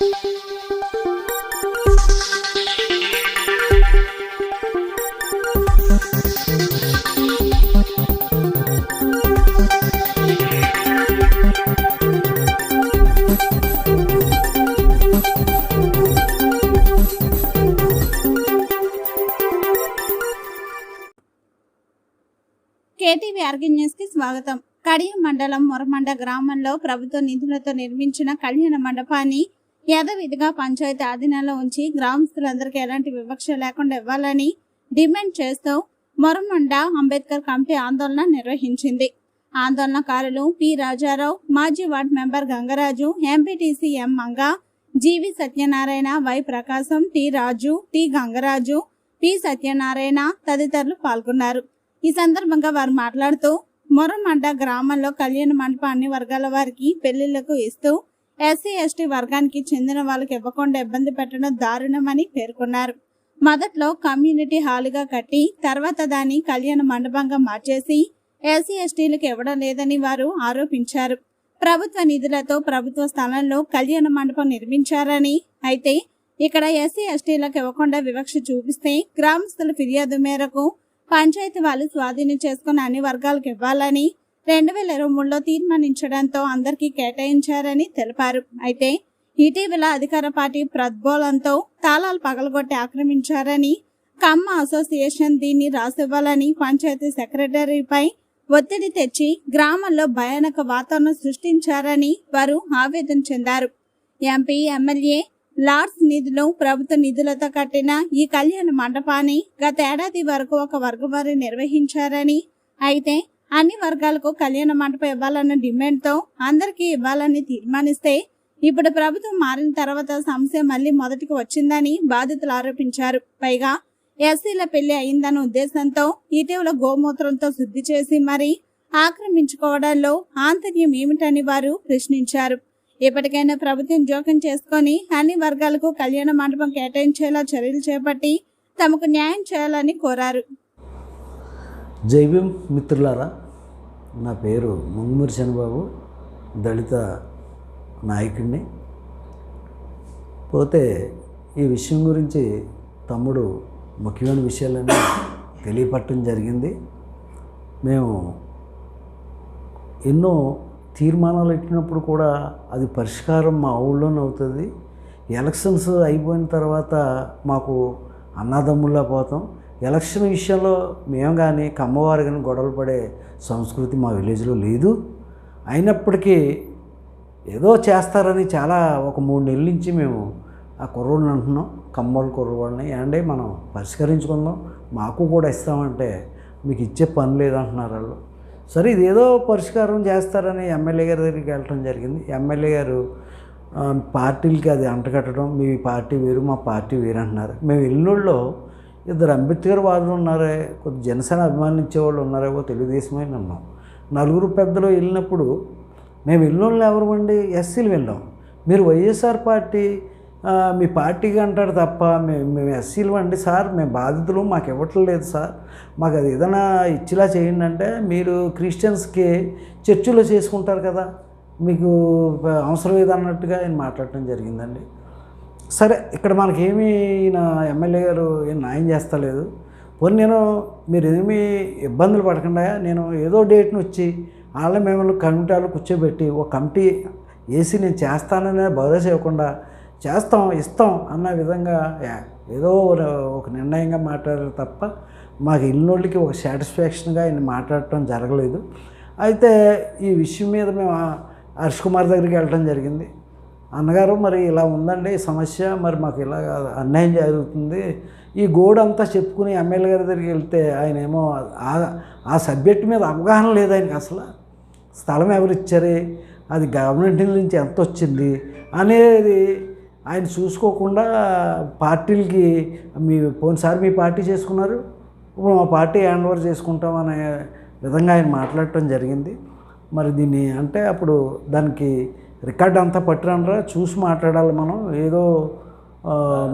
KTV organ న్యూస్కి స్వాగతం. కడియం మండలం మొరమండ గ్రామంలో ప్రభుత్వ నిధులతో నిర్మించిన కళ్యాణ మండపాన్ని యథావిధిగా పంచాయతీ ఆధీనంలో ఉంచి గ్రామస్తులందరికీ ఎలాంటి వివక్ష లేకుండా ఇవ్వాలని డిమాండ్ చేస్తూ మొరమండ అంబేద్కర్ కమిటీ ఆందోళన నిర్వహించింది. ఆందోళనకారులు పి. రాజారావు మాజీ ward member Gangaraju MPTC M. Manga G V Satyanarayana Y. Prakasam T. Raju T. Gangaraju P. Satyanarayana తదితరులు పాల్గొన్నారు. ఈ సందర్భంగా వారు మాట్లాడుతూ మొరమండ గ్రామంలో కళ్యాణ మండపం అన్ని వర్గాల వారికి పెళ్ళిళ్ళకు ఇస్తూ ఎస్సీ ఎస్టీ వర్గానికి చెందిన వాళ్ళకి ఇవ్వకుండా ఇబ్బంది పెట్టడం దారుణమని పేర్కొన్నారు. మొదట్లో కమ్యూనిటీ హాలుగా కట్టి తర్వాత దాన్ని కళ్యాణ మండపంగా మార్చేసి ఎస్సీ ఎస్టీలకు ఇవ్వడం లేదని వారు ఆరోపించారు. ప్రభుత్వ నిధులతో ప్రభుత్వ స్థలంలో కళ్యాణ మండపం నిర్మించారని అయితే ఇక్కడ ఎస్సీ ఎస్టీలకు ఇవ్వకుండా వివక్ష చూపిస్తే గ్రామస్తుల ఫిర్యాదు మేరకు పంచాయతీ వాళ్ళు స్వాధీనం చేసుకుని అన్ని వర్గాలకు ఇవ్వాలని రెండు వేల ఇరవై మూడులో తీర్మానించడంతో అందరికీ కేటాయించారని తెలిపారు. అయితే ఇటీవల అధికార పార్టీ ప్రద్బోలంతో తాళాలు పగలగొట్టి ఆక్రమించారని కమ్మ అసోసియేషన్ దీన్ని రాసివ్వాలని పంచాయతీ సెక్రటరీపై ఒత్తిడి తెచ్చి గ్రామంలో భయానక వాతావరణం సృష్టించారని వారు ఆవేదన చెందారు. ఎంపీ ఎమ్మెల్యే లార్డ్స్ నిధులు ప్రభుత్వ నిధులతో కట్టిన ఈ కళ్యాణ మండపాన్ని గత ఏడాది వరకు ఒక వర్గం వారు నిర్వహించారని అయితే అన్ని వర్గాలకు కళ్యాణ మండపం ఇవ్వాలన్న డిమాండ్తో అందరికీ ఇవ్వాలని తీర్మానిస్తే ఇప్పుడు ప్రభుత్వం మారిన తర్వాత సమస్య మళ్ళీ మొదటికి వచ్చిందని బాధితులు ఆరోపించారు. పైగా ఎస్సీల పెళ్ళి అయిందన్న ఉద్దేశంతో ఇటీవల గోమూత్రంతో శుద్ధి చేసి మరీ ఆక్రమించుకోవడంలో ఆంతర్యం ఏమిటని వారు ప్రశ్నించారు. ఇప్పటికైనా ప్రభుత్వం జోక్యం చేసుకొని అన్ని వర్గాలకు కళ్యాణ మండపం కేటాయించేలా చర్యలు చేపట్టి తమకు న్యాయం చేయాలని కోరారు. జైభీం మిత్రులారా నా పేరు మంగుమూరి చంద్రబాబు దళిత నాయకుడిని. పోతే ఈ విషయం గురించి తమ్ముడు ముఖ్యమైన విషయాలన్నీ తెలియపట్టడం జరిగింది. మేము ఎన్నో తీర్మానాలు ఎట్టినప్పుడు కూడా అది పరిష్కారం మా ఊళ్ళోనే అవుతుంది. ఎలక్షన్స్ అయిపోయిన తర్వాత మాకు అన్నదమ్ముల్లా పోతాం. ఎలక్షన్ విషయంలో మేము కానీ కమ్మవారు కానీ గొడవలు పడే సంస్కృతి మా విలేజ్లో లేదు. అయినప్పటికీ ఏదో చేస్తారని చాలా ఒక మూడు నెలల నుంచి మేము ఆ కుర్రోడిని అంటున్నాం. కమ్మోళ్ళ కుర్రవాడిని. అంటే మనం పరిష్కరించుకుందాం. మాకు కూడా ఇస్తామంటే మీకు ఇచ్చే పని లేదంటున్నారు వాళ్ళు. సరే ఇది ఏదో పరిష్కారం చేస్తారని ఎమ్మెల్యే గారి దగ్గరికి వెళ్ళటం జరిగింది. ఎమ్మెల్యే గారు పార్టీలకి అది అంటగట్టడం మీ పార్టీ వేరు మా పార్టీ వేరు అంటున్నారు. మేము వెళ్ళినోళ్ళు ఇద్దరు అంబేద్కర్ వాదులు ఉన్నారే కొద్ది జనసేన అభిమానించే వాళ్ళు ఉన్నారేమో తెలుగుదేశమే ఉన్నాం నలుగురు పెద్దలు వెళ్ళినప్పుడు మేము వెళ్ళిన ఎవరు అండి ఎస్సీలు వెళ్ళాం. మీరు వైఎస్ఆర్ పార్టీ మీ పార్టీకి అంటాడు తప్ప మేము మేము ఎస్సీలు అండి సార్ మేము బాధితులు మాకు ఇవ్వట్లేదు సార్. మాకు అది ఏదైనా ఇచ్చేలా చేయండి అంటే మీరు క్రిస్టియన్స్కి చర్చిలో చేసుకుంటారు కదా మీకు అవసరం ఏదన్నట్టుగా ఆయన మాట్లాడటం జరిగిందండి. సరే ఇక్కడ మనకేమీ ఈయన ఎమ్మెల్యే గారు ఏం న్యాయం చేస్తలేదు. పోనీ నేను మీరు ఏమీ ఇబ్బందులు పడకుండా నేను ఏదో డేట్ని వచ్చి వాళ్ళ మిమ్మల్ని కమిటీలు కూర్చోబెట్టి ఒక కమిటీ వేసి నేను చేస్తాననే భరోసా ఇవ్వకుండా చేస్తాం ఇస్తాం అన్న విధంగా ఏదో ఒక- నిర్ణయంగా మాట్లాడారు తప్ప మాకు ఇల్లుళ్ళకి ఒక సాటిస్ఫాక్షన్గా ఆయన మాట్లాడటం జరగలేదు. అయితే ఈ విషయం మీద మేము హర్ష్ కుమార్ దగ్గరికి వెళ్ళడం జరిగింది. అన్నగారు మరి ఇలా ఉందండి ఈ సమస్య మరి మాకు ఇలా అన్యాయం జరుగుతుంది. ఈ గోడంతా అంతా చెప్పుకుని ఎమ్మెల్యే గారి దగ్గరికి వెళ్తే ఆయన ఏమో ఆ- ఆ సబ్జెక్ట్ మీద అవగాహన లేదు ఆయనకి అసలు. స్థలం ఎవరు ఇచ్చారు? అది గవర్నమెంట్ నుంచి ఎంత వచ్చింది? అనేది ఆయన చూసుకోకుండా పార్టీలకి మీ పోయినసారి మీ పార్టీ చేసుకున్నారు? ఇప్పుడు మా పార్టీ హ్యాండ్ ఓవర్ చేసుకుంటాం అనే విధంగా ఆయన మాట్లాడటం జరిగింది. మరి దీన్ని అంటే అప్పుడు దానికి రికార్డ్ అంతా పట్టినరా చూసి మాట్లాడాలి మనం. ఏదో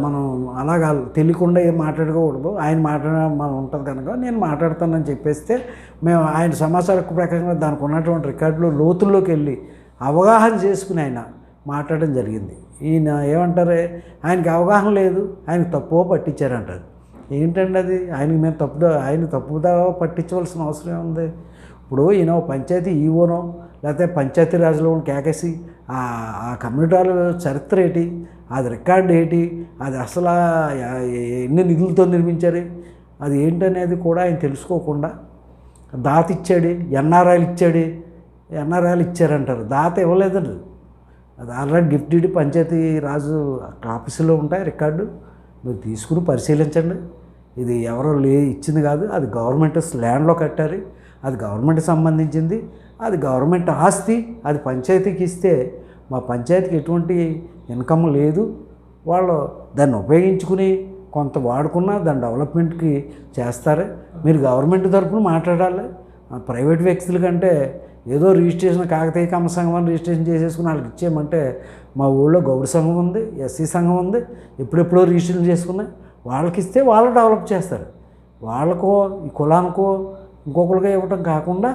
మనం అలాగా తెలియకుండా ఏం మాట్లాడకూడదు. ఆయన మాట్లాడ మనం ఉంటుంది కనుక నేను మాట్లాడతానని చెప్పేస్తే మేము ఆయన సమాచార ప్రకారంగా దానికి ఉన్నటువంటి రికార్డులో లోతుల్లోకి వెళ్ళి అవగాహన చేసుకుని ఆయన మాట్లాడడం జరిగింది. ఈయన ఏమంటారే ఆయనకి అవగాహన లేదు ఆయనకు తప్పువ పట్టించారంటారు. ఏంటండి అది? ఆయనకి మేము తప్పుదో ఆయన తప్పుదా పట్టించవలసిన అవసరం ఉంది ఇప్పుడు ఈయన పంచాయతీ ఈవోనో లేకపోతే పంచాయతీ రాజులో కేకేసి ఆ కమ్యూనిటీ కమ్యూనిటాల చరిత్ర ఏంటి అది రికార్డు ఏంటి అది అసలు ఎన్ని నిధులతో నిర్మించారు అది ఏంటనేది కూడా ఆయన తెలుసుకోకుండా దాత ఇచ్చాడు ఎన్ఆర్ఐలు ఇచ్చాడు ఎన్ఆర్ఐలు ఇచ్చారంటారు. దాత ఇవ్వలేదండి. అది ఆల్రెడీ గిఫ్ట్ పంచాయతీ రాజు ఆఫీసులో ఉంటాయి రికార్డు. మీరు తీసుకుని పరిశీలించండి. ఇది ఎవరో లే ఇచ్చింది కాదు అది గవర్నమెంట్ ల్యాండ్లో కట్టారు. అది గవర్నమెంట్ సంబంధించింది. అది గవర్నమెంట్ ఆస్తి అది పంచాయతీకి ఇస్తే మా పంచాయతీకి ఎటువంటి ఇన్కమ్ లేదు. వాళ్ళు దాన్ని ఉపయోగించుకుని కొంత వాడుకున్నా దాని డెవలప్మెంట్కి చేస్తారు. మీరు గవర్నమెంట్ తరఫున మాట్లాడాలి. ప్రైవేట్ వ్యక్తుల కంటే ఏదో రిజిస్ట్రేషన్ కాకతీయ కమ్మ సంఘం రిజిస్ట్రేషన్ చేసేసుకుని వాళ్ళకి ఇచ్చేయమంటే మా ఊళ్ళో గౌడ సంఘం ఉంది ఎస్సీ సంఘం ఉంది ఎప్పుడెప్పుడో రిజిస్ట్రేషన్ చేసుకున్నాయి వాళ్ళకి ఇస్తే వాళ్ళు డెవలప్ చేస్తారు. వాళ్ళకో ఈ కులానికో ఇంకొకరిగా ఇవ్వటం కాకుండా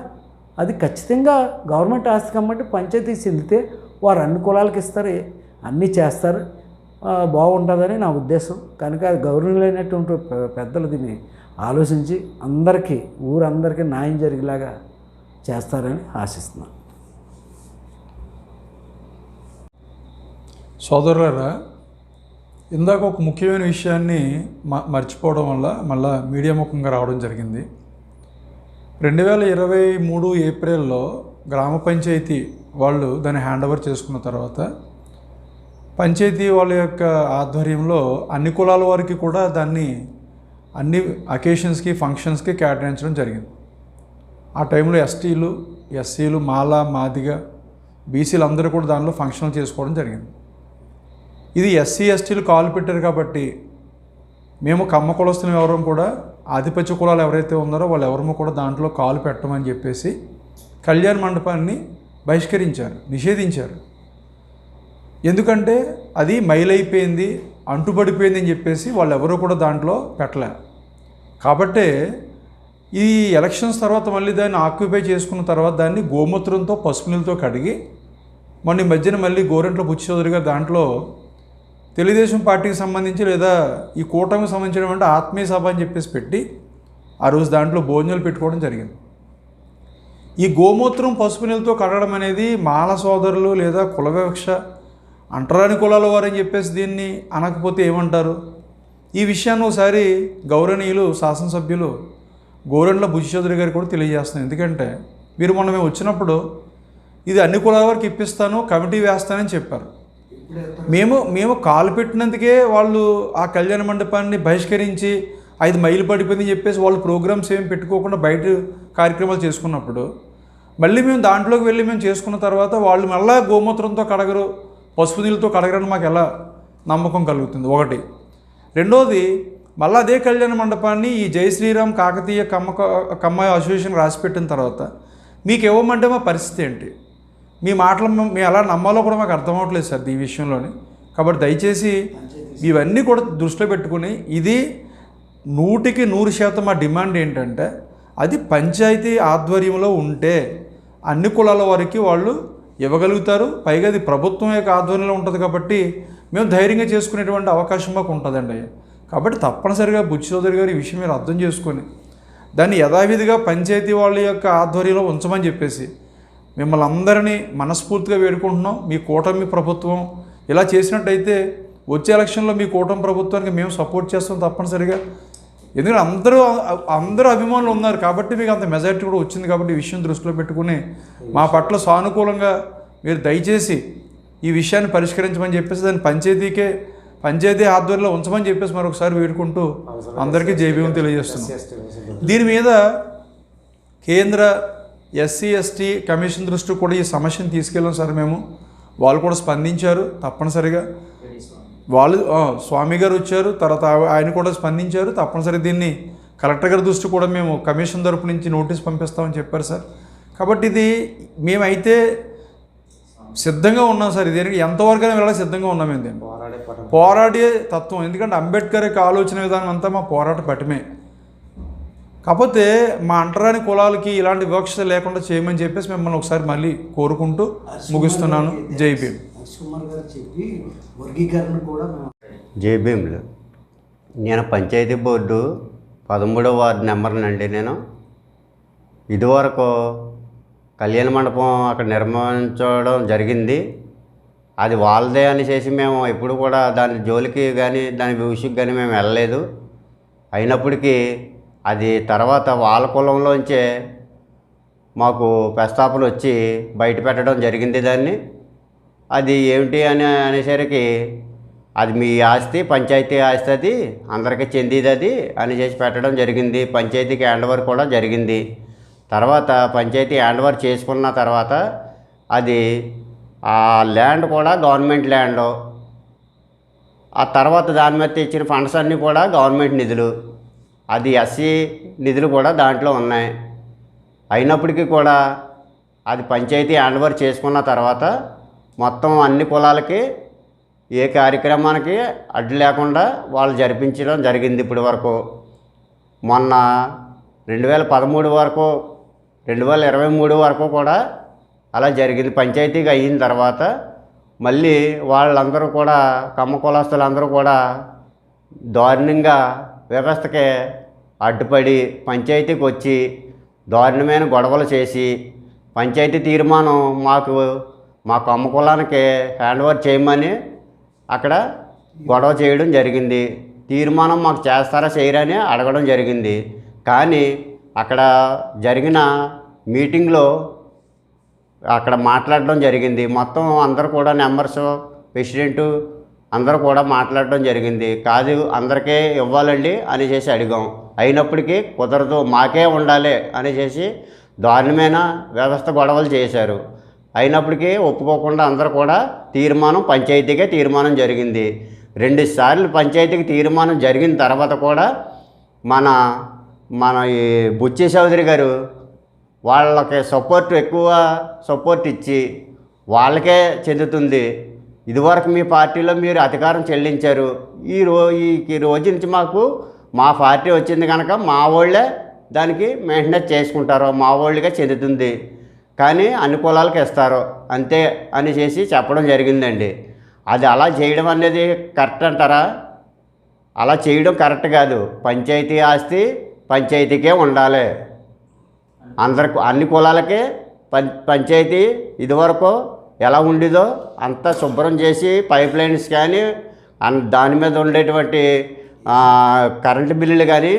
అది ఖచ్చితంగా గవర్నమెంట్ ఆస్తి కాబట్టి పంచాయతీ చెందితే వారు అన్ని కులాలకు ఇస్తారు అన్నీ చేస్తారు. బాగుంటుందని నా ఉద్దేశం. కనుక అది గౌరవమైనటువంటి పెద్దలు దీన్ని ఆలోచించి అందరికీ ఊరందరికీ న్యాయం జరిగేలాగా చేస్తారని ఆశిస్తున్నాను. సోదరులరా ఇందాక ఒక ముఖ్యమైన విషయాన్ని మ మర్చిపోవడం వల్ల మళ్ళా మీడియా ముఖంగా రావడం జరిగింది. రెండు వేల ఇరవై మూడు ఏప్రిల్లో గ్రామ పంచాయతీ వాళ్ళు దాన్ని హ్యాండ్ ఓవర్ చేసుకున్న తర్వాత పంచాయతీ వాళ్ళ యొక్క ఆధ్వర్యంలో అన్ని కులాల వారికి కూడా దాన్ని అన్ని అకేషన్స్కి ఫంక్షన్స్కి కేటాయించడం జరిగింది. ఆ టైంలో ఎస్టీలు ఎస్సీలు మాల మాదిగ బీసీలు అందరూ కూడా దానిలో ఫంక్షన్లు చేసుకోవడం జరిగింది. ఇది ఎస్సీ ఎస్టీలు కాలు పెట్టారు కాబట్టి మేము కమ్మ కులస్తులం వివరం కూడా ఆధిపత్య కులాలు ఎవరైతే ఉన్నారో వాళ్ళు ఎవరమో కూడా దాంట్లో కాలు పెట్టమని చెప్పేసి కళ్యాణ మండపాన్ని బహిష్కరించారు నిషేధించారు. ఎందుకంటే అది మైలైపోయింది అంటుపడిపోయింది అని చెప్పేసి వాళ్ళు ఎవరూ కూడా దాంట్లో పెట్టలే. కాబట్టే ఈ ఎలక్షన్స్ తర్వాత మళ్ళీ దాన్ని ఆక్యుపై చేసుకున్న తర్వాత దాన్ని గోమూత్రంతో పసుపు నీళ్ళతో కడిగి మొన్న ఈ మధ్యన మళ్ళీ గోరెంట్ల బుచ్చి చౌదరి గారు దాంట్లో తెలుగుదేశం పార్టీకి సంబంధించి లేదా ఈ కూటమికి సంబంధించినటువంటి ఆత్మీయ సభ అని చెప్పేసి పెట్టి ఆ రోజు దాంట్లో భోజనాలు పెట్టుకోవడం జరిగింది. ఈ గోమూత్రం పసుపు నీళ్ళతో కడగడం అనేది మాల సోదరులు లేదా కుల వివక్ష అంటరాని కులాల వారని చెప్పేసి దీన్ని అనకపోతే ఏమంటారు? ఈ విషయాన్ని ఒకసారి గౌరవనీయులు శాసనసభ్యులు గోరెండ్ల బుజ్జి గారు కూడా తెలియజేస్తున్నాను ఎందుకంటే మీరు మొన్న మేము వచ్చినప్పుడు ఇది అన్ని కులాల వారికి ఇప్పిస్తాను కమిటీ వేస్తానని చెప్పారు. మేము మేము కాలు పెట్టినందుకే వాళ్ళు ఆ కళ్యాణ మండపాన్ని బహిష్కరించి ఐదు మైలు పడిపోయిందని చెప్పేసి వాళ్ళు ప్రోగ్రామ్స్ ఏమి పెట్టుకోకుండా బయట కార్యక్రమాలు చేసుకున్నప్పుడు మళ్ళీ మేము దాంట్లోకి వెళ్ళి మేము చేసుకున్న తర్వాత వాళ్ళు మళ్ళా గోమూత్రంతో కడగరు పసుపు నీళ్ళతో కడగరని మాకు ఎలా నమ్మకం కలుగుతుంది? ఒకటి. రెండోది మళ్ళీ అదే కళ్యాణ మండపాన్ని ఈ జై శ్రీరామ్ కాకతీయ కమ్మ కమ్మ అసోసియేషన్ రాసిపెట్టిన తర్వాత మీకు ఇవ్వమంటే మా పరిస్థితి ఏంటి? మీ మాటలు మేము ఎలా నమ్మాలో కూడా మాకు అర్థం అవ్వట్లేదు సార్ ఈ విషయంలోని. కాబట్టి దయచేసి ఇవన్నీ కూడా దృష్టిలో పెట్టుకుని ఇది నూటికి నూరు శాతం మా డిమాండ్ ఏంటంటే అది పంచాయతీ ఆధ్వర్యంలో ఉంటే అన్ని కులాల వారికి వాళ్ళు ఇవ్వగలుగుతారు. పైగా అది ప్రభుత్వం యొక్క ఆధ్వర్యంలో ఉంటుంది కాబట్టి మేము ధైర్యంగా చేసుకునేటువంటి అవకాశం మాకు ఉంటుందండి కాబట్టి తప్పనిసరిగా బుచ్చి చౌదరి గారు ఈ విషయం మీరు అర్థం చేసుకొని దాన్ని యథావిధిగా పంచాయతీ వాళ్ళ యొక్క ఆధ్వర్యంలో ఉంచమని చెప్పేసి మిమ్మల్ని అందరినీ మనస్ఫూర్తిగా వేడుకుంటున్నాం మీ కూటమి ప్రభుత్వం ఇలా చేసినట్టయితే వచ్చే ఎలక్షన్లో మీ కూటమి ప్రభుత్వానికి మేము సపోర్ట్ చేస్తాం తప్పనిసరిగా ఎందుకంటే అందరూ అందరూ అభిమానులు ఉన్నారు కాబట్టి మీకు అంత మెజారిటీ కూడా వచ్చింది కాబట్టి ఈ విషయం దృష్టిలో పెట్టుకుని మా పట్ల సానుకూలంగా మీరు దయచేసి ఈ విషయాన్ని పరిష్కరించమని చెప్పేసి దాన్ని పంచాయతీకే పంచాయతీ ఆధ్వర్యంలో ఉంచమని చెప్పేసి మరొకసారి వేడుకుంటూ అందరికీ జైభీం తెలియజేస్తున్నాం దీని మీద కేంద్ర ఎస్సీ ఎస్టీ కమిషన్ దృష్టికి కూడా ఈ సమస్యను తీసుకెళ్ళాం సార్ మేము. వాళ్ళు కూడా స్పందించారు తప్పనిసరిగా. వాళ్ళు స్వామి గారు వచ్చారు తర్వాత ఆయన కూడా స్పందించారు తప్పనిసరిగా దీన్ని కలెక్టర్ గారి దృష్టి కూడా మేము కమిషన్ తరపు నుంచి నోటీస్ పంపిస్తామని చెప్పారు సార్. కాబట్టి ఇది మేమైతే సిద్ధంగా ఉన్నాం సార్. ఇది ఎంతవరకు అయినా వెళ్ళాలి సిద్ధంగా ఉన్నాం మేము దీన్ని. పోరాడే తత్వం. ఎందుకంటే అంబేద్కర్ యొక్క ఆలోచన విధానం అంతా మా పోరాట పటమే. కాకపోతే మా అంటరాని కులాలకి ఇలాంటి వివక్ష లేకుండా చేయమని చెప్పేసి మిమ్మల్ని ఒకసారి మళ్ళీ కోరుకుంటూ ముగిస్తున్నాను. జై భీమ్. కుమార్ గారు చెప్పి వర్గీకరణ కూడా మేము జేబీఎంలు నేను పంచాయతీ బోర్డు పదమూడవ వార్డు నెంబర్నండి నేను. ఇదివరకు కళ్యాణ మండపం అక్కడ నిర్మించడం జరిగింది. అది వాళ్ళదే అని చేసి మేము ఎప్పుడు కూడా దాని జోలికి కానీ దాని విషయం కానీ మేము వెళ్ళలేదు. అయినప్పటికీ అది తర్వాత వాళ్ళ కులంలోంచే మాకు ప్రస్తాపన వచ్చి బయట పెట్టడం జరిగింది దాన్ని. అది ఏమిటి అని అనేసరికి అది మీ ఆస్తి పంచాయతీ ఆస్తి అది అందరికీ చెందిది అది అని చేసి పెట్టడం జరిగింది. పంచాయతీకి హ్యాండ్ ఓవర్ కూడా జరిగింది. తర్వాత పంచాయతీ హ్యాండ్ ఓవర్ చేసుకున్న తర్వాత అది ఆ ల్యాండ్ కూడా గవర్నమెంట్ ల్యాండ్. ఆ తర్వాత దాని మీద ఇచ్చిన ఫండ్స్ అన్నీ కూడా గవర్నమెంట్ నిధులు. అది ఎస్సీ నిధులు కూడా దాంట్లో ఉన్నాయి. అయినప్పటికీ కూడా అది పంచాయతీ హ్యాండ్ఓవర్ చేసుకున్న తర్వాత మొత్తం అన్ని కులాలకి ఏ కార్యక్రమానికి అడ్డు లేకుండా వాళ్ళు జరిపించడం జరిగింది ఇప్పటి వరకు. మొన్న రెండు వేల పదమూడు వరకు రెండు వేల ఇరవై మూడు వరకు కూడా అలా జరిగింది. పంచాయతీగా అయిన తర్వాత మళ్ళీ వాళ్ళందరూ కూడా కమ్మ కులస్తులందరూ కూడా దారుణంగా వ్యవస్థకి అడ్డుపడి పంచాయతీకి వచ్చి దారుణమైన గొడవలు చేసి పంచాయతీ తీర్మానం మాకు మా కొమ్మ కులానికి హ్యాండ్ ఓవర్ చేయమని అక్కడ గొడవ చేయడం జరిగింది. తీర్మానం మాకు చేస్తారా చేయరని అడగడం జరిగింది. కానీ అక్కడ జరిగిన మీటింగ్లో అక్కడ మాట్లాడడం జరిగింది. మొత్తం అందరూ కూడా నెంబర్స్ ప్రెసిడెంటు అందరూ కూడా మాట్లాడడం జరిగింది. కాదు అందరికీ ఇవ్వాలండి అని చేసి అడిగాం. అయినప్పటికీ కుదరదు మాకే ఉండాలి అని చేసి దారుణమైన వ్యవస్థ గొడవలు చేశారు. అయినప్పటికీ ఒప్పుకోకుండా అందరూ కూడా తీర్మానం పంచాయతీకే తీర్మానం జరిగింది. రెండు సార్లు పంచాయతీకి తీర్మానం జరిగిన తర్వాత కూడా మన మన ఈ బుచ్చి చౌదరి గారు వాళ్ళకి సపోర్ట్ ఎక్కువ సపోర్ట్ ఇచ్చి వాళ్ళకే చెందుతుంది. ఇదివరకు మీ పార్టీలో మీరు అధికారం చెల్లించారు. ఈ రో ఈ రోజు నుంచి మాకు మా పార్టీ వచ్చింది కనుక మా వాళ్ళే దానికి మెయింటెనెన్స్ చేసుకుంటారు. మా వాళ్ళుగా చెందుతుంది. కానీ అన్ని కులాలకు ఇస్తారు. అంతే అని చేసి చెప్పడం జరిగిందండి. అది అలా చేయడం అనేది కరెక్ట్ అంటారా? అలా చేయడం కరెక్ట్ కాదు. పంచాయతీ ఆస్తి పంచాయతీకే ఉండాలి. అందరికి అన్ని కులాలకే పం పంచాయతీ ఇదివరకు ఎలా ఉండేదో అంతా శుభ్రం చేసి పైప్ లైన్స్ కానీ దాని మీద ఉండేటువంటి కరెంటు బిల్లులు కానీ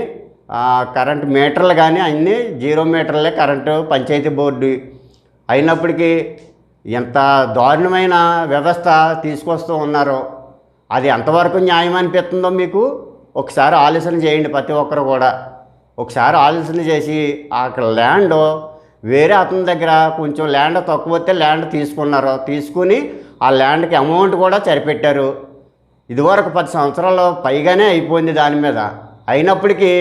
కరెంటు మీటర్లు కానీ అన్నీ జీరో మీటర్లే కరెంటు పంచాయతీ బోర్డు. అయినప్పటికీ ఎంత దారుణమైన వ్యవస్థ తీసుకొస్తూ ఉన్నారో అది ఎంతవరకు న్యాయం అనిపిస్తుందో మీకు ఒకసారి ఆలోచన చేయండి ప్రతి ఒక్కరు కూడా. ఒకసారి ఆలోచన చేసి అక్కడ ల్యాండ్ వేరే అతని దగ్గర కొంచెం ల్యాండ్ తక్కువ వస్తే ల్యాండ్ తీసుకున్నారు. తీసుకుని ఆ ల్యాండ్కి అమౌంట్ కూడా సరిపెట్టారు. ఇదివరకు పది సంవత్సరాలు పైగానే అయిపోయింది దాని మీద. అయినప్పటికీ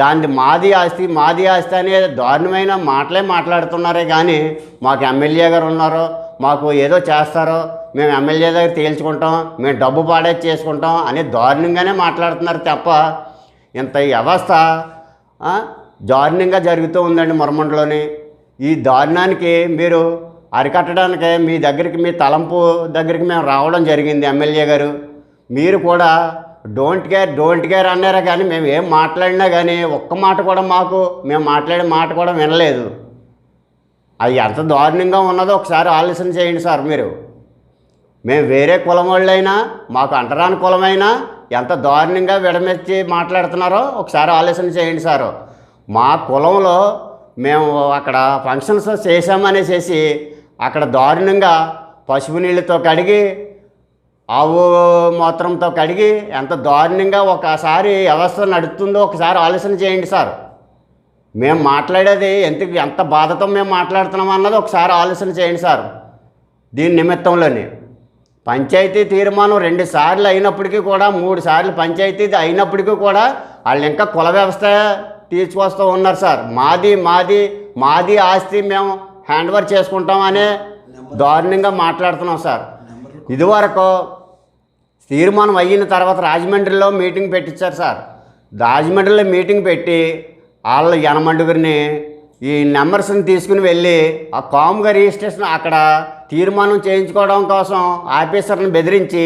దాని మాది ఆస్తి మాది ఆస్తి అనే దారుణమైన మాటలే మాట్లాడుతున్నారే కానీ మాకు ఎమ్మెల్యే గారు ఉన్నారు మాకు ఏదో చేస్తారో మేము ఎమ్మెల్యే దగ్గర తేల్చుకుంటాం మేము డబ్బు పాడేది చేసుకుంటాం అనే దారుణంగానే మాట్లాడుతున్నారు తప్ప ఇంత వ్యవస్థ దారుణంగా జరుగుతూ ఉందండి మొరమండలోని. ఈ దారుణానికి మీరు అరికట్టడానికి మీ దగ్గరికి మీ తలంపు దగ్గరికి మేము రావడం జరిగింది ఎమ్మెల్యే గారు. మీరు కూడా డోంట్ కేర్ డోంట్ కేర్ అన్నారా కానీ మేము ఏం మాట్లాడినా కానీ ఒక్క మాట కూడా మాకు మేము మాట్లాడే మాట కూడా వినలేదు. అది ఎంత దారుణంగా ఉన్నదో ఒకసారి ఆలోచన చేయండి సార్ మీరు. మేము వేరే కులం వాళ్ళైనా మాకు అంటరాని కులమైనా ఎంత దారుణంగా విడమెచ్చి మాట్లాడుతున్నారో ఒకసారి ఆలోచన చేయండి సార్. మా కులంలో మేము అక్కడ ఫంక్షన్స్ చేసామనేసేసి అక్కడ దారుణంగా పసుపు నీళ్ళతో కడిగి ఆవు మూత్రంతో కడిగి ఎంత దారుణంగా ఒకసారి వ్యవస్థ నడుస్తుందో ఒకసారి ఆలోచన చేయండి సార్. మేము మాట్లాడేది ఎంత ఎంత బాధతో మేము మాట్లాడుతున్నాం అన్నది ఒకసారి ఆలోచన చేయండి సార్. దీని నిమిత్తంలోని పంచాయతీ తీర్మానం రెండు సార్లు అయినప్పటికీ కూడా మూడు సార్లు పంచాయతీ అయినప్పటికీ కూడా వాళ్ళు ఇంకా కుల వ్యవస్థ తీసుకొస్తూ ఉన్నారు సార్. మాది మాది మాది ఆస్తి మేము హ్యాండ్ ఓవర్ చేసుకుంటామనే దారుణంగా మాట్లాడుతున్నాం సార్. ఇదివరకు తీర్మానం అయిన తర్వాత రాజమండ్రిలో మీటింగ్ పెట్టించారు సార్. రాజమండ్రిలో మీటింగ్ పెట్టి వాళ్ళ యనమండుగురిని ఈ నెంబర్స్ని తీసుకుని వెళ్ళి ఆ కామ్గా రిజిస్ట్రేషన్ అక్కడ తీర్మానం చేయించుకోవడం కోసం ఆఫీసర్ని బెదిరించి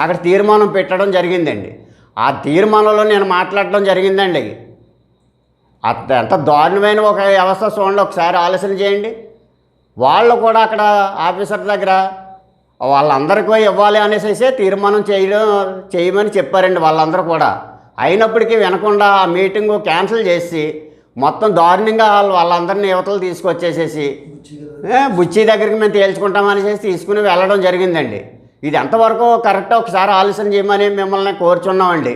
అక్కడ తీర్మానం పెట్టడం జరిగిందండి. ఆ తీర్మానంలో నేను మాట్లాడడం జరిగిందండి. అంత ఎంత దారుణమైన ఒక వ్యవస్థ చూడండి ఒకసారి ఆలోచన చేయండి. వాళ్ళు కూడా అక్కడ ఆఫీసర్ దగ్గర వాళ్ళందరికీ ఇవ్వాలి అనేసి తీర్మానం చేయడం చేయమని చెప్పారండి వాళ్ళందరూ కూడా. అయినప్పటికీ వినకుండా ఆ మీటింగ్ క్యాన్సిల్ చేసి మొత్తం దారుణంగా వాళ్ళు వాళ్ళందరినీ యువతలు తీసుకొచ్చేసేసి బుచ్చి దగ్గరికి మేము తేల్చుకుంటామనేసి తీసుకుని వెళ్ళడం జరిగిందండి. ఇది ఎంతవరకు కరెక్ట్ ఒకసారి ఆలోచన చేయమని మిమ్మల్ని కోరుచున్నామండి.